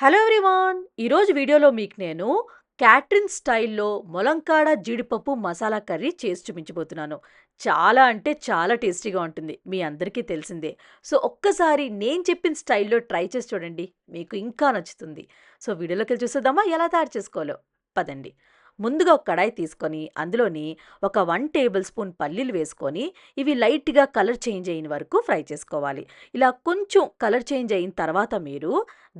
Hello everyone. ఈరోజు వీడియోలో మీకు నేను క్యాట్రిన్ స్టైల్లో మొలంకాడ జీడిపప్పు మసాలా కర్రీ చేసి చూపించబోతున్నాను. చాలా అంటే చాలా టేస్టీగా ఉంటుంది మీ అందరికీ తెలిసిందే. సో ఒక్కసారి నేను చెప్పిన స్టైల్లో ట్రై చేసి చూడండి మీకు ఇంకా నచ్చుతుంది. సో వీడియోలోకి వెళ్ళి చూసేద్దామా? ఎలా తయారు చేసుకోవాలో? పదండి. ముందుగా ఒక కడాయి తీసుకొని అందులోని ఒక వన్ టేబుల్ స్పూన్ పల్లీలు వేసుకొని ఇవి లైట్గా కలర్ చేంజ్ అయిన వరకు ఫ్రై చేసుకోవాలి. ఇలా కొంచెం కలర్ చేంజ్ అయిన తర్వాత మీరు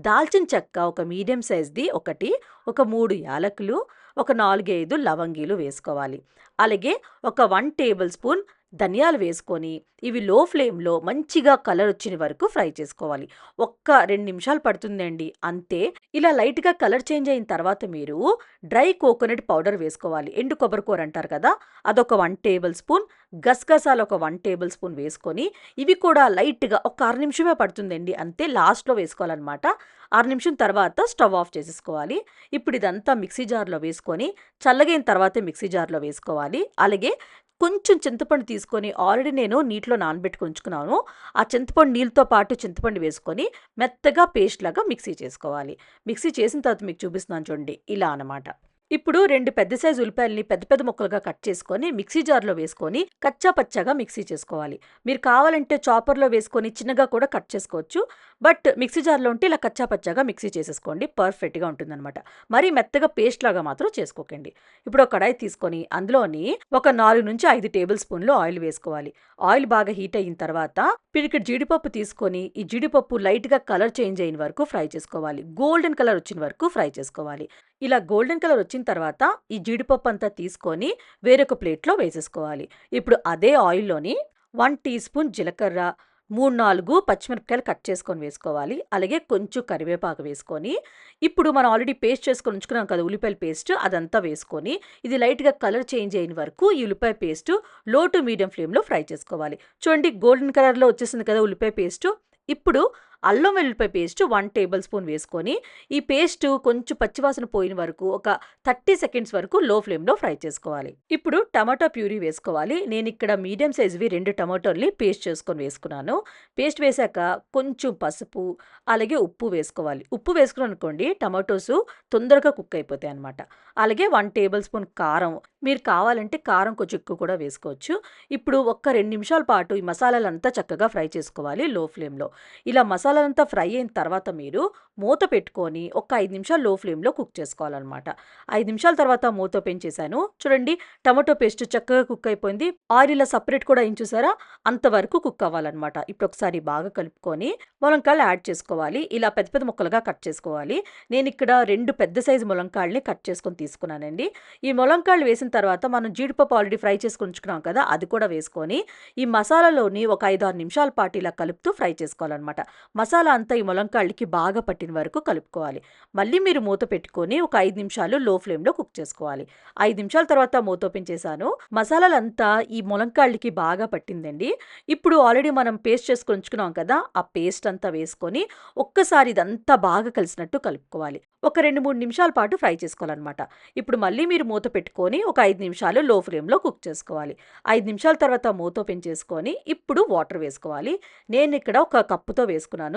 దాల్చిన చెక్క ఒక మీడియం సైజ్ది ఒకటి ఒక మూడు యాలకులు ఒక నాలుగైదు లవంగీలు వేసుకోవాలి. అలాగే ఒక వన్ టేబుల్ స్పూన్ ధనియాలు వేసుకొని ఇవి లో ఫ్లేమ్లో మంచిగా కలర్ వచ్చిన వరకు ఫ్రై చేసుకోవాలి. ఒక్క రెండు నిమిషాలు పడుతుందండి. అంతే. ఇలా లైట్గా కలర్ చేంజ్ అయిన తర్వాత మీరు డ్రై కోకోనట్ పౌడర్ వేసుకోవాలి. ఎండు కొబ్బరి కూర అంటారు కదా అదొక వన్ టేబుల్ స్పూన్. గసగసాలు ఒక వన్ టేబుల్ స్పూన్ వేసుకొని ఇవి కూడా లైట్గా ఒక అర నిమిషమే పడుతుందండి. అంతే. లాస్ట్లో వేసుకోవాలన్నమాట. అర నిమిషం తర్వాత స్టవ్ ఆఫ్ చేసేసుకోవాలి. ఇప్పుడు ఇదంతా మిక్సీ జార్లో వేసుకొని చల్లగైన తర్వాతే మిక్సీ జార్లో వేసుకోవాలి. అలాగే కొంచెం చింతపండు తీసుకొని ఆల్రెడీ నేను నీటిలో నానబెట్టుకుని ఉంచుకున్నాను. ఆ చింతపండు నీళ్ళతో పాటు చింతపండు వేసుకొని మెత్తగా పేస్ట్ లాగా మిక్సీ చేసుకోవాలి. మిక్సీ చేసిన తర్వాత మీకు చూపిస్తున్నాను చూడండి ఇలా అన్నమాట. ఇప్పుడు రెండు పెద్ద సైజు ఉల్లిపాయల్ని పెద్ద పెద్ద ముక్కలుగా కట్ చేసుకొని మిక్సీ జార్లో వేసుకొని కచ్చా పచ్చాగా మిక్సీ చేసుకోవాలి. మీరు కావాలంటే చాపర్లో వేసుకొని చిన్నగా కూడా కట్ చేసుకోవచ్చు. బట్ మిక్సీ జార్లో ఉంటే ఇలా కచ్చా పచ్చాగా మిక్సీ చేసేసుకోండి. పర్ఫెక్ట్గా ఉంటుందన్నమాట. మరీ మెత్తగా పేస్ట్ లాగా మాత్రం చేసుకోకండి. ఇప్పుడు ఒక కడాయి తీసుకొని అందులోని ఒక నాలుగు నుంచి ఐదు టేబుల్ స్పూన్లు ఆయిల్ వేసుకోవాలి. ఆయిల్ బాగా హీట్ అయిన తర్వాత పిడికి జీడిపప్పు తీసుకొని ఈ జీడిపప్పు లైట్గా కలర్ చేంజ్ అయిన వరకు ఫ్రై చేసుకోవాలి. గోల్డెన్ కలర్ వచ్చిన వరకు ఫ్రై చేసుకోవాలి. ఇలా గోల్డెన్ కలర్ వచ్చిన తర్వాత ఈ జీడిపప్పు అంతా తీసుకొని వేరొక ప్లేట్లో వేసేసుకోవాలి. ఇప్పుడు అదే ఆయిల్లోని వన్ టీ స్పూన్ జీలకర్ర మూడు నాలుగు పచ్చిమిరపకాయలు కట్ చేసుకొని వేసుకోవాలి. అలాగే కొంచెం కరివేపాకు వేసుకొని ఇప్పుడు మనం ఆల్రెడీ పేస్ట్ చేసుకొని ఉంచుకున్నాం కదా ఉల్లిపాయల పేస్ట్ అదంతా వేసుకొని ఇది లైట్గా కలర్ చేంజ్ అయిన వరకు ఈ ఉల్లిపాయ పేస్ట్లో టు మీడియం ఫ్లేమ్లో ఫ్రై చేసుకోవాలి. చూడండి గోల్డెన్ కలర్లో వచ్చేసింది కదా ఉల్లిపాయ పేస్ట్ ఇప్పుడు అల్లం వెల్లుల్లిపాయ పేస్ట్ వన్ టేబుల్ స్పూన్ వేసుకొని ఈ పేస్ట్ కొంచెం పచ్చివాసన పోయిన వరకు ఒక థర్టీ సెకండ్స్ వరకు లో ఫ్లేమ్లో ఫ్రై చేసుకోవాలి. ఇప్పుడు టమాటో ప్యూరీ వేసుకోవాలి. నేను ఇక్కడ మీడియం సైజువి రెండు టమాటోల్ని పేస్ట్ చేసుకొని వేసుకున్నాను. పేస్ట్ వేశాక కొంచెం పసుపు అలాగే ఉప్పు వేసుకోవాలి. ఉప్పు వేసుకున్నాను అనుకోండి టమాటోస్ తొందరగా కుక్ అయిపోతాయి అనమాట అలాగే వన్ టేబుల్ స్పూన్ కారం. మీరు కావాలంటే కారం కొంచెం ఎక్కువ కూడా వేసుకోవచ్చు. ఇప్పుడు ఒక్క రెండు నిమిషాల పాటు ఈ మసాలాలంతా చక్కగా ఫ్రై చేసుకోవాలి లో ఫ్లేమ్లో. ఇలా మసాలా మసాలాలంతా ఫ్రై అయిన తర్వాత మీరు మూత పెట్టుకొని ఒక ఐదు నిమిషాలు లో ఫ్లేమ్లో కుక్ చేసుకోవాలన్నమాట. ఐదు నిమిషాల తర్వాత మూత పెంచేశాను చూడండి టమాటో పేస్ట్ చక్కగా కుక్ అయిపోయింది. ఆయిల్ ఇలా సపరేట్ కూడా ఏం చూసారా? అంతవరకు కుక్ అవ్వాలన్నమాట. ఇప్పుడు ఒకసారి బాగా కలుపుకొని ములంకాయలు యాడ్ చేసుకోవాలి. ఇలా పెద్ద పెద్ద ముక్కలుగా కట్ చేసుకోవాలి. నేను ఇక్కడ రెండు పెద్ద సైజు ములంకాయల్ని కట్ చేసుకొని తీసుకున్నానండి. ఈ ములంకాయలు వేసిన తర్వాత మనం జీడిపప్పు ఆల్రెడీ ఫ్రై చేసుకొని ఉంచుకున్నాం కదా అది కూడా వేసుకొని ఈ మసాలాలోని ఒక ఐదు ఆరు నిమిషాల పాటు ఇలా కలుపుతూ ఫ్రై చేసుకోవాలన్నమాట. మసాలా అంతా ఈ ములంకాళ్ళకి బాగా పట్టిన వరకు కలుపుకోవాలి. మళ్ళీ మీరు మూత పెట్టుకొని ఒక ఐదు నిమిషాలు లో ఫ్లేమ్లో కుక్ చేసుకోవాలి. ఐదు నిమిషాల తర్వాత మూత ఓపెన్ చేశాను. మసాలాలంతా ఈ ములంకాళ్ళకి బాగా పట్టిందండి. ఇప్పుడు ఆల్రెడీ మనం పేస్ట్ చేసుకొని ఉంచుకున్నాం కదా ఆ పేస్ట్ అంతా వేసుకొని ఒక్కసారి ఇదంతా బాగా కలిసినట్టు కలుపుకోవాలి. ఒక రెండు మూడు నిమిషాల పాటు ఫ్రై చేసుకోవాలన్నమాట. ఇప్పుడు మళ్ళీ మీరు మూత పెట్టుకొని ఒక ఐదు నిమిషాలు లో ఫ్లేమ్లో కుక్ చేసుకోవాలి. ఐదు నిమిషాల తర్వాత మూత ఓపెన్ చేసుకొని ఇప్పుడు వాటర్ వేసుకోవాలి. నేను ఇక్కడ ఒక కప్పుతో వేసుకున్నాను.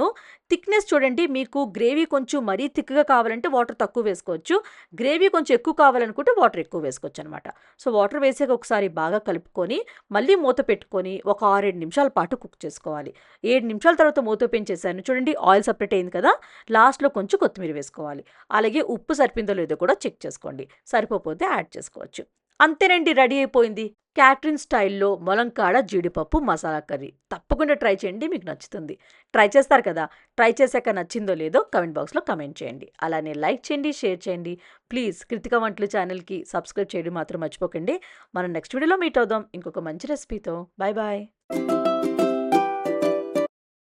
థిక్నెస్ చూడండి మీకు గ్రేవీ కొంచెం మరీ థిక్గా కావాలంటే వాటర్ తక్కువ వేసుకోవచ్చు. గ్రేవీ కొంచెం ఎక్కువ కావాలనుకుంటే వాటర్ ఎక్కువ వేసుకోవచ్చు అనమాట సో వాటర్ వేసాక ఒకసారి బాగా కలుపుకొని మళ్ళీ మూత పెట్టుకొని ఒక ఆరేడు నిమిషాల పాటు కుక్ చేసుకోవాలి. ఏడు నిమిషాల తర్వాత మూత పెంచేసాను. చూడండి ఆయిల్ సపరేట్ అయింది కదా లాస్ట్లో కొంచెం కొత్తిమీర వేసుకోవాలి. అలాగే ఉప్పు సరిపోయిందో లేదో కూడా చెక్ చేసుకోండి. సరిపోతే యాడ్ చేసుకోవచ్చు. అంతేనండి రెడీ అయిపోయింది. క్యాటరిన్ స్టైల్లో మొలంకాడ జీడిపప్పు మసాలా కర్రీ. తప్పకుండా ట్రై చేయండి మీకు నచ్చుతుంది. ట్రై చేస్తారు కదా? ట్రై చేశాక నచ్చిందో లేదో కమెంట్ బాక్స్లో కమెంట్ చేయండి. అలానే లైక్ చేయండి షేర్ చేయండి. ప్లీజ్ కృతిక వంటలు ఛానల్కి సబ్స్క్రైబ్ చేయడం మాత్రం మర్చిపోకండి. మనం నెక్స్ట్ వీడియోలో మీట్ అవుదాం. ఇంకొక మంచి రెసిపీతో. Bye bye.